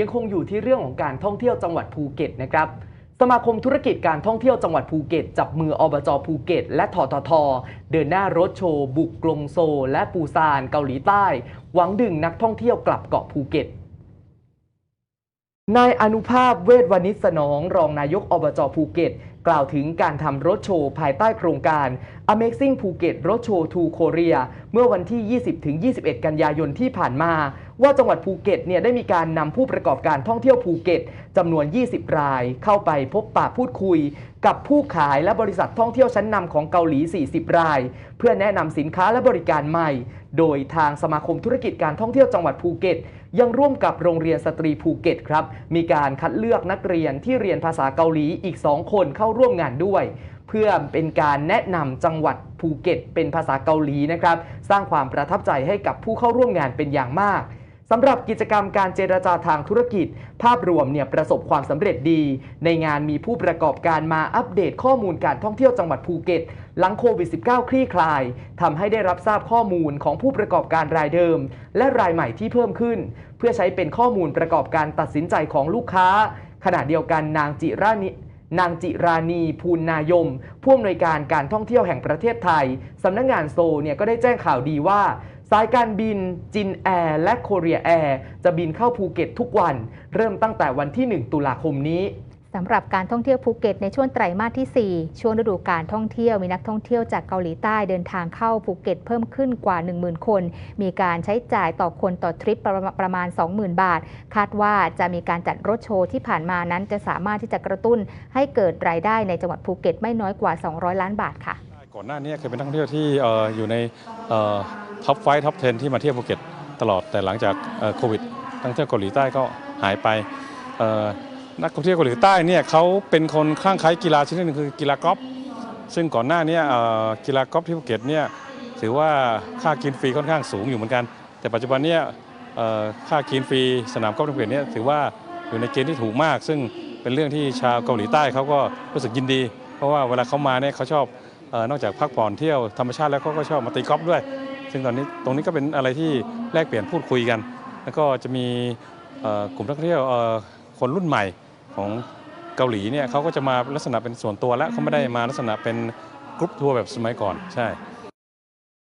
ยังคงอยู่ที่เรื่องของการท่องเที่ยวจังหวัดภูเก็ตนะครับ สมาคมธุรกิจการท่องเที่ยวจังหวัดภูเก็ต จับมืออบจภูเก็ต และททท เดินหน้ารถโชว์ บุกกรงโซ และปูซานเกาหลีใต้ หวังดึงนักท่องเที่ยวกลับเกาะภูเก็ตนายอนุภาพเวทวณิสนอง รองนายกอบจภูเก็ต กล่าวถึงการทำรถโชว์ภายใต้โครงการ Amazing Phuket Road Show to Korea เมื่อวันที่ 20-21 กันยายนที่ผ่านมา ว่าจังหวัดภูเก็ตเนี่ยได้มีการนำผู้ประกอบการท่องเที่ยวภูเก็ตจำนวน 20 ราย เข้าไปพบปะพูดคุย กับผู้ขายและบริษัทท่องเที่ยวชั้นนำของเกาหลี 40 ราย เพื่อแนะนำสินค้าและบริการใหม่ โดยทางสมาคมธุรกิจการท่องเที่ยวจังหวัดภูเก็ตยังร่วมกับโรงเรียนสตรีภูเก็ตครับ มีการคัดเลือกนักเรียนที่เรียนภาษาเกาหลีอีก 2 คนเข้าร่วมงานด้วย เพื่อเป็นการแนะนำจังหวัดภูเก็ต เป็นภาษาเกาหลีนะครับ สร้างความประทับใจให้กับผู้เข้าร่วมงานเป็นอย่างมาก สำหรับกิจกรรมการเจรจาทางธุรกิจ ภาพรวมเนี่ยประสบความสำเร็จดี ในงานมีผู้ประกอบการมาอัปเดตข้อมูลการท่องเที่ยวจังหวัดภูเก็ต หลังโควิด -19 คลี่คลายทำให้ได้รับทราบข้อมูลของผู้ประกอบการรายเดิม และรายใหม่ที่เพิ่มขึ้น เพื่อใช้เป็นข้อมูลประกอบการตัดสินใจของลูกค้า ขณะเดียวกันนางจิรานินางจิรานีภูลนายม ผู้อำนวยการการท่องเที่ยวแห่งประเทศไทย สำนักงงานโซเนี่ยก็ได้แจ้งข่าวดีว่า สายการบินจินแอร์และโคเรียแอร์จะบินเข้าภูเก็ตทุกวัน เริ่มตั้งแต่วันที่ 1 ตุลาคมนี้สำหรับการท่องเที่ยวภูเก็ตในช่วงไตรมาสที่ 4 ช่วงฤดูการท่องเที่ยวมีนักท่องเที่ยวจากเกาหลีใต้เดินทางเข้าภูเก็ตเพิ่มขึ้นกว่า 10,000 คน มีการใช้จ่ายต่อคนต่อทริปประมาณประมาณ20,000 บาท คาดว่าจะมีการจัดรถโชว์ที่ผ่านมานั้นจะสามารถที่จะกระตุ้นให้เกิดรายได้ในจังหวัดภูเก็ตไม่น้อยกว่า 200 ล้านบาทค่ะ ก่อนหน้านี้เคยเป็นนักท่องเที่ยวที่เอ่ออยู่ใน ท็อปไฟท็อป10ที่มาเที่ยวภูเก็ตตลอดแต่หลังจากโควิดนักท่องเที่ยวเกาหลีใต้ก็หายไปนักท่องเที่ยวเกาหลีใต้เนี่ยเขาเป็นคนคลั่งไคล้กีฬาชนิดหนึงคือกีฬากอล์ฟซึ่งก่อนหน้านี้กีฬากอล์ฟที่ภูเก็ตเนี่ยถือว่าค่ากินฟรีค่อนข้างสูงอยู่เหมือนกัน แต่ปัจจุบันเนี่ยเอ่อค่ากินฟรีสนามกอล์ฟที่ภูเก็ตเนี่ยถือว่าอยู่ในเกณฑ์ที่ถูกมาก ซึ่งเป็นเรื่องที่ชาวเกาหลีใต้เขาก็รู้สึกยินดี เพราะว่าเวลาเขามาเนี่ยเขาชอบออนอกจากพักผ่อนเที่ยวธรรมชาติแล้วเขาก็ชอบมาตีกอล์ฟด้วย ซึ่งตอนนี้ตรงนี้ก็เป็นอะไรที่แลกเปลี่ยนพูดคุยกัน แล้วก็จะมีกลุ่มนักท่องเที่ยวคนรุ่นใหม่ของเกาหลีเนี่ยเขาก็จะมาลักษณะเป็นส่วนตัวแล้วเขาไม่ได้มาลักษณะเป็นกรุ๊ปทัวร์แบบสมัยก่อนใช่